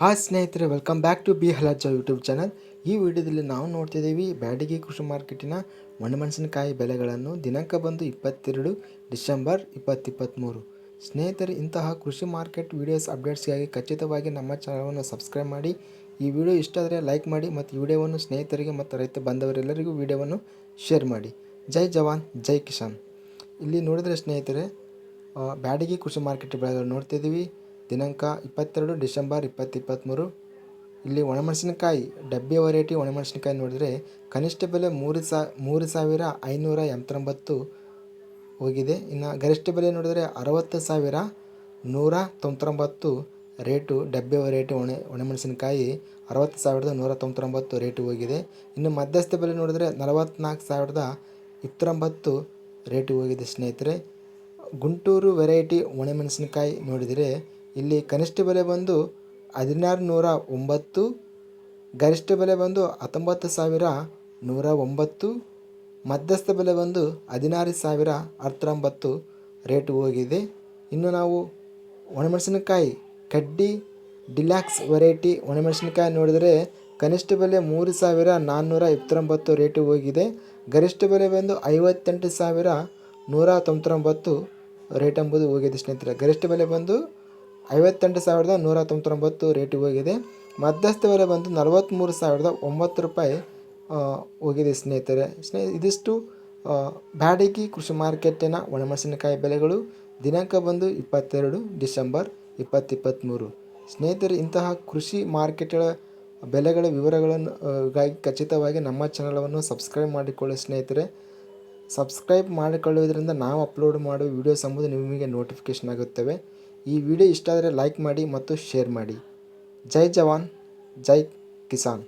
Hi ಸ್ನೇಹಿತರೆ welcome back to B ಹಲಾಜ YouTube channel ಈ ವಿಡಿಯೋದಲ್ಲಿ ನಾವು ನೋಡ್ತಿದ್ದೀವಿ ಬ್ಯಾಡಗಿ ಕೃಷಿ ಮಾರ್ಕೆಟಿನ ಒಣಮೆಣಸಿನಕಾಯಿ ಬೆಲೆಗಳನ್ನು ದಿನಾಂಕ ಬಂದು ಇಪ್ಪತ್ತೆರಡು ಡಿಸೆಂಬರ್ ಇಪ್ಪತ್ತಿಪ್ಪತ್ತ್ಮೂರು ಸ್ನೇಹಿತರೆ, ಇಂತಹ ಕೃಷಿ ಮಾರ್ಕೆಟ್ ವೀಡಿಯೋಸ್ ಅಪ್ಡೇಟ್ಸ್ಗಾಗಿ ಖಚಿತವಾಗಿ ನಮ್ಮ ಚಾನಲನ್ನು ಸಬ್ಸ್ಕ್ರೈಬ್ ಮಾಡಿ. ಈ ವಿಡಿಯೋ ಇಷ್ಟ ಆದರೆ ಲೈಕ್ ಮಾಡಿ ಮತ್ತು ವಿಡಿಯೋವನ್ನು ಸ್ನೇಹಿತರಿಗೆ ಮತ್ತು ರೈತ ಬಾಂಧವರೆಲ್ಲರಿಗೂ ವಿಡಿಯೋವನ್ನು ಶೇರ್ ಮಾಡಿ. ಜೈ ಜವಾನ್, ಜೈ ಕಿಸಾನ್. ಇಲ್ಲಿ ನೋಡಿದರೆ ಸ್ನೇಹಿತರೆ ಬ್ಯಾಡಗಿ ಕೃಷಿ ಮಾರ್ಕೆಟ್ ಬೆಳೆಗಳು ನೋಡ್ತಿದ್ದೀವಿ ದಿನಾಂಕ ಇಪ್ಪತ್ತೆರಡು ಡಿಸೆಂಬರ್ ಇಪ್ಪತ್ತಿಪ್ಪತ್ತ್ಮೂರು ಇಲ್ಲಿ ಒಣಮೆಣಸಿನಕಾಯಿ, ಡಬ್ಬಿ ವೆರೈಟಿ ಒಣಮೆಣಸಿನಕಾಯಿ ನೋಡಿದರೆ ಕನಿಷ್ಠ ಬೆಲೆ ಮೂರು ಸಾ, ಮೂರು ಸಾವಿರ ಐನೂರ ಎಂಬತ್ತೊಂಬತ್ತು ಹೋಗಿದೆ. ಇನ್ನು ಗರಿಷ್ಠ ಬೆಲೆ ನೋಡಿದರೆ ಅರವತ್ತು ಸಾವಿರ ನೂರ ತೊಂಬತ್ತೊಂಬತ್ತು ರೇಟು. ಡಬ್ಬೆ ವೆರೈಟಿ ಒಣ, ಒಣಮೆಣಸಿನಕಾಯಿ ಅರವತ್ತು ಸಾವಿರದ ನೂರ ತೊಂಬತ್ತೊಂಬತ್ತು ರೇಟು ಹೋಗಿದೆ. ಇನ್ನು ಮಧ್ಯಸ್ಥ ಬೆಲೆ ನೋಡಿದರೆ ನಲವತ್ತ್ನಾಲ್ಕು ಸಾವಿರದ ಇಪ್ಪತ್ತೊಂಬತ್ತು ರೇಟು ಹೋಗಿದೆ ಸ್ನೇಹಿತರೆ. ಗುಂಟೂರು ವೆರೈಟಿ ಒಣಮೆಣಸಿನಕಾಯಿ ನೋಡಿದರೆ ಇಲ್ಲಿ ಕನಿಷ್ಠ ಬೆಲೆ ಬಂದು ಹದಿನಾರು ನೂರ ಒಂಬತ್ತು ಗರಿಷ್ಠ ಬೆಲೆ ಬಂದು ಹತ್ತೊಂಬತ್ತು ಸಾವಿರ ನೂರ ಒಂಬತ್ತು ಮಧ್ಯಸ್ಥ ಬೆಲೆ ಬಂದು ಹದಿನಾರು ಸಾವಿರ ಹತ್ತೊಂಬತ್ತು ರೇಟ್ ಹೋಗಿದೆ. ಇನ್ನು ನಾವು ಒಣಮೆಣಸಿನಕಾಯಿ, ಕಡ್ಡಿ, ಡಿಲ್ಯಾಕ್ಸ್ ವೆರೈಟಿ ಒಣಮೆಣಸಿನಕಾಯಿ ನೋಡಿದರೆ ಕನಿಷ್ಠ ಬೆಲೆ ಮೂರು ಸಾವಿರ ನಾನ್ನೂರ ಇಪ್ಪತ್ತೊಂಬತ್ತು ರೇಟು ಹೋಗಿದೆ. ಗರಿಷ್ಠ ಬೆಲೆ ಬಂದು ಐವತ್ತೆಂಟು ಸಾವಿರ ನೂರ ತೊಂಬತ್ತೊಂಬತ್ತು ರೇಟ್ ಎಂಬುದು ಹೋಗಿದೆ ಸ್ನೇಹಿತರೆ. ಗರಿಷ್ಠ ಬೆಲೆ ಬಂದು ಐವತ್ತೆಂಟು ಸಾವಿರದ ನೂರ ತೊಂಬತ್ತೊಂಬತ್ತು ರೇಟಿಗೆ ಹೋಗಿದೆ. ಮಧ್ಯಸ್ಥ ಬೆಲೆ ಬಂದು ನಲವತ್ತ್ಮೂರು ಸಾವಿರದ ಒಂಬತ್ತು ರೂಪಾಯಿ ಹೋಗಿದೆ ಸ್ನೇಹಿತರೆ. ಸ್ನೇಹ, ಇದಿಷ್ಟು ಬ್ಯಾಡಗಿ ಕೃಷಿ ಮಾರ್ಕೆಟಿನ ಒಣಮೆಣಸಿನಕಾಯಿ ಬೆಲೆಗಳು. ದಿನಾಂಕ ಬಂದು ಇಪ್ಪತ್ತೆರಡು ಡಿಸೆಂಬರ್ ಇಪ್ಪತ್ತಿಪ್ಪತ್ತ್ಮೂರು ಸ್ನೇಹಿತರೆ, ಇಂತಹ ಕೃಷಿ ಮಾರ್ಕೆಟ್ಗಳ ಬೆಲೆಗಳ ವಿವರಗಳನ್ನು ಗಾಗಿ ಖಚಿತವಾಗಿ ನಮ್ಮ ಚಾನಲನ್ನು ಸಬ್ಸ್ಕ್ರೈಬ್ ಮಾಡಿಕೊಳ್ಳಿ ಸ್ನೇಹಿತರೆ. ಸಬ್ಸ್ಕ್ರೈಬ್ ಮಾಡಿಕೊಳ್ಳುವುದರಿಂದ ನಾವು ಅಪ್ಲೋಡ್ ಮಾಡುವ ವೀಡಿಯೋಸ್ ಎಂಬುದು ನಿಮಗೆ ನೋಟಿಫಿಕೇಷನ್ ಆಗುತ್ತವೆ. ಈ ವಿಡಿಯೋ ಇಷ್ಟ ಆದರೆ ಲೈಕ್ ಮಾಡಿ ಮತ್ತು ಶೇರ್ ಮಾಡಿ. ಜೈ ಜವಾನ್, ಜೈ ಕಿಸಾನ್.